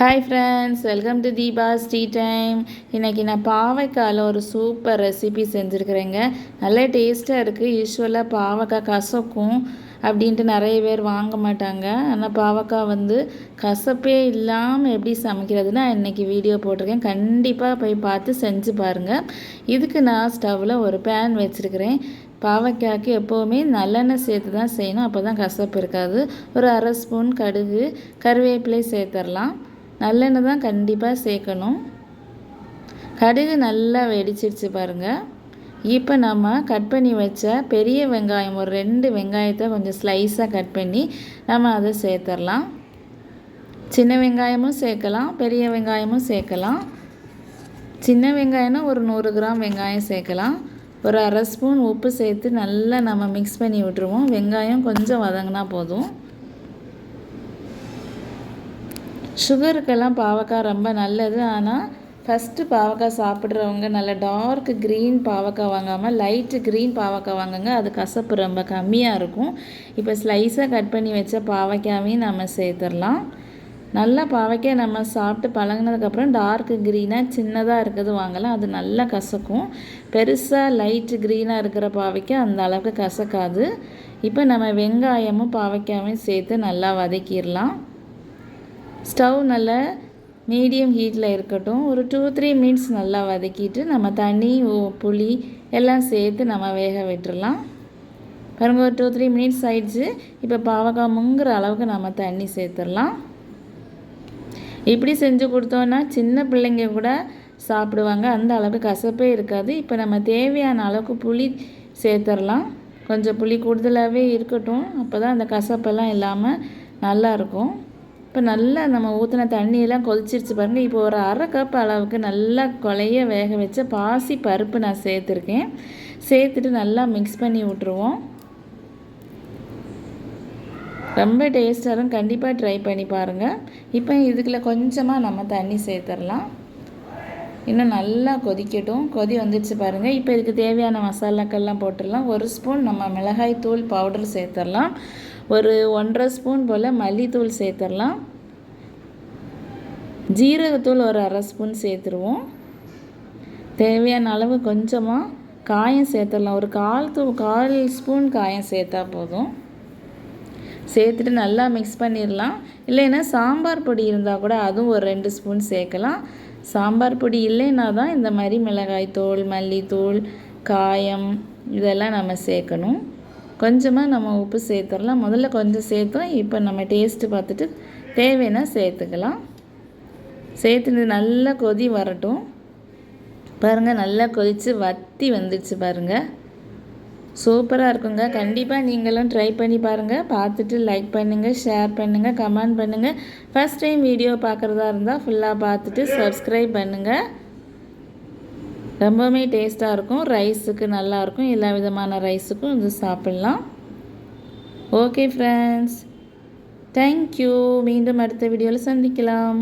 Hi friends welcome to Deepa's tea time இன்றைக்கி நான் பாவைக்காயில் ஒரு சூப்பர் ரெசிபி செஞ்சுருக்குறேங்க. நல்ல டேஸ்ட்டாக இருக்குது யூஸ்வலாக பாவைக்காய் கசக்கும் அப்படின்ட்டு நிறைய பேர் வாங்க மாட்டாங்க. ஆனால் பாவக்காய் வந்து கசப்பே இல்லாமல் எப்படி சமைக்கிறதுனா இன்றைக்கி வீடியோ போட்டிருக்கேன். கண்டிப்பாக போய் பார்த்து செஞ்சு பாருங்கள் இதுக்கு நான் ஸ்டவ்வில் ஒரு பேன் வச்சுருக்கிறேன். பாவக்காய்க்கு எப்போவுமே நல்லெண்ணெய் சேர்த்து தான் செய்யணும். அப்போ தான் கசப்பு இருக்காது. ஒரு அரை ஸ்பூன் கடுகு கருவேப்பிலை சேர்த்துடலாம். நல்லெண்ணெய் தான் கண்டிப்பாக சேர்க்கணும். கடுகு நல்லா வெடிச்சிருச்சு பாருங்கள் இப்போ நம்ம கட் பண்ணி வச்ச பெரிய வெங்காயம் ஒரு ரெண்டு வெங்காயத்தை கொஞ்சம் ஸ்லைஸாக கட் பண்ணி நம்ம அதை சேர்த்துடலாம். சின்ன வெங்காயமும் சேர்க்கலாம் பெரிய வெங்காயமும் சேர்க்கலாம். சின்ன வெங்காயம்னா ஒரு நூறு கிராம் வெங்காயம் சேர்க்கலாம். ஒரு அரை ஸ்பூன் உப்பு சேர்த்து நல்லா நம்ம மிக்ஸ் பண்ணி விட்டுருவோம். வெங்காயம் கொஞ்சம் வதங்கினா போதும். சுகருக்கெல்லாம் பாவக்காய் ரொம்ப நல்லது. ஆனால் ஃபஸ்ட்டு பாவக்காய் சாப்பிட்றவங்க நல்ல டார்க் க்ரீன் பாவக்காய் வாங்காமல் லைட்டு க்ரீன் பாவக்காய் வாங்குங்க. அது கசப்பு ரொம்ப கம்மியாக இருக்கும். இப்போ ஸ்லைஸாக கட் பண்ணி வச்ச பாவக்காயையும் நம்ம சேர்த்துடலாம். நல்லா பாவக்காய் நம்ம சாப்பிட்டு பழகினதுக்கப்புறம் டார்க் க்ரீனாக சின்னதாக இருக்கிறது வாங்கலாம். அது நல்லா கசக்கும். பெருசாக லைட்டு க்ரீனாக இருக்கிற பாவைக்காய் அந்த அளவுக்கு கசக்காது. இப்போ நம்ம வெங்காயமும் பாவக்காயும் சேர்த்து நல்லா வதக்கிடலாம். ஸ்டவ் நல்லா மீடியம் ஹீட்டில் இருக்கட்டும். ஒரு டூ த்ரீ மினிட்ஸ் நல்லா வதக்கிட்டு நம்ம தண்ணி புளி எல்லாம் சேர்த்து நம்ம வேக விட்டுடலாம் பாருங்கள் ஒரு டூ த்ரீ மினிட்ஸ் ஆயிடுச்சு. இப்போ பாவக்காய் முங்குற அளவுக்கு நம்ம தண்ணி சேர்த்துடலாம் இப்படி செஞ்சு கொடுத்தோன்னா சின்ன பிள்ளைங்க கூட சாப்பிடுவாங்க. அந்த அளவுக்கு கசப்பே இருக்காது. இப்போ நம்ம தேவையான அளவுக்கு புளி சேர்த்துடலாம் கொஞ்சம் புளி கூடுதலாகவே இருக்கட்டும். அப்போ தான் அந்த கசப்பெல்லாம் இல்லாமல் நல்லாயிருக்கும் இப்போ நல்லா நம்ம ஊற்றின தண்ணியெல்லாம் கொதிச்சிருச்சு பாருங்கள் இப்போ ஒரு அரை கப் அளவுக்கு நல்லா கொலைய வேக வச்ச பாசி பருப்பு நான் சேர்த்துருக்கேன். சேர்த்துட்டு நல்லா மிக்ஸ் பண்ணி விட்ருவோம் ரொம்ப டேஸ்ட்டாக இருக்கும். கண்டிப்பாக ட்ரை பண்ணி பாருங்கள் இப்போ இதுக்குள்ள கொஞ்சமாக நம்ம தண்ணி சேர்த்துடலாம் இன்னும் நல்லா கொதிக்கட்டும். கொதி வந்துடுச்சு பாருங்கள் இப்போ இதுக்கு தேவையான மசாலாக்கள்லாம் போட்டுடலாம் ஒரு ஸ்பூன் நம்ம மிளகாய் தூள் பவுடர் சேர்த்துடலாம் ஒரு ஒன்றரை ஸ்பூன் போல் மல்லித்தூள் சேர்த்துடலாம். ஜீரகத்தூள் ஒரு அரை ஸ்பூன் சேர்த்துருவோம். தேவையான அளவு கொஞ்சமாக காயம் சேர்த்துடலாம். ஒரு கால் தூ கால் ஸ்பூன் காயம் சேர்த்தா போதும். சேர்த்துட்டு நல்லா மிக்ஸ் பண்ணிடலாம். இல்லைன்னா சாம்பார் பொடி இருந்தால் கூட அதுவும் ஒரு ரெண்டு ஸ்பூன் சேர்க்கலாம். சாம்பார் பொடி இல்லைன்னா தான் இந்த மாதிரி மிளகாய் தூள் மல்லித்தூள் காயம் இதெல்லாம் நம்ம சேர்க்கணும். கொஞ்சமாக நம்ம உப்பு சேர்த்துடலாம். முதல்ல கொஞ்சம் சேர்த்தோம். இப்போ நம்ம டேஸ்ட்டு பார்த்துட்டு தேவைன்னா சேர்த்துக்கலாம். சேர்த்துட்டு நல்லா கொதி வரட்டும். பாருங்கள் நல்லா கொதித்து வத்தி வந்துடுச்சு பாருங்கள் சூப்பராக இருக்குங்க. கண்டிப்பாக நீங்களும் ட்ரை பண்ணி பாருங்கள் பார்த்துட்டு லைக் பண்ணுங்கள் ஷேர் பண்ணுங்கள் கமெண்ட் பண்ணுங்கள் ஃபஸ்ட் டைம் வீடியோ பார்க்குறதா இருந்தால் ஃபுல்லாக பார்த்துட்டு சப்ஸ்கிரைப் பண்ணுங்கள் ரொம்பவுமே டேஸ்ட்டாக இருக்கும். ரைஸுக்கு நல்லாயிருக்கும் எல்லா விதமான ரைஸுக்கும் இது சாப்பிட்லாம். ஓகே ஃப்ரெண்ட்ஸ் தேங்க்யூ மீண்டும் அடுத்த வீடியோவில் சந்திக்கலாம்.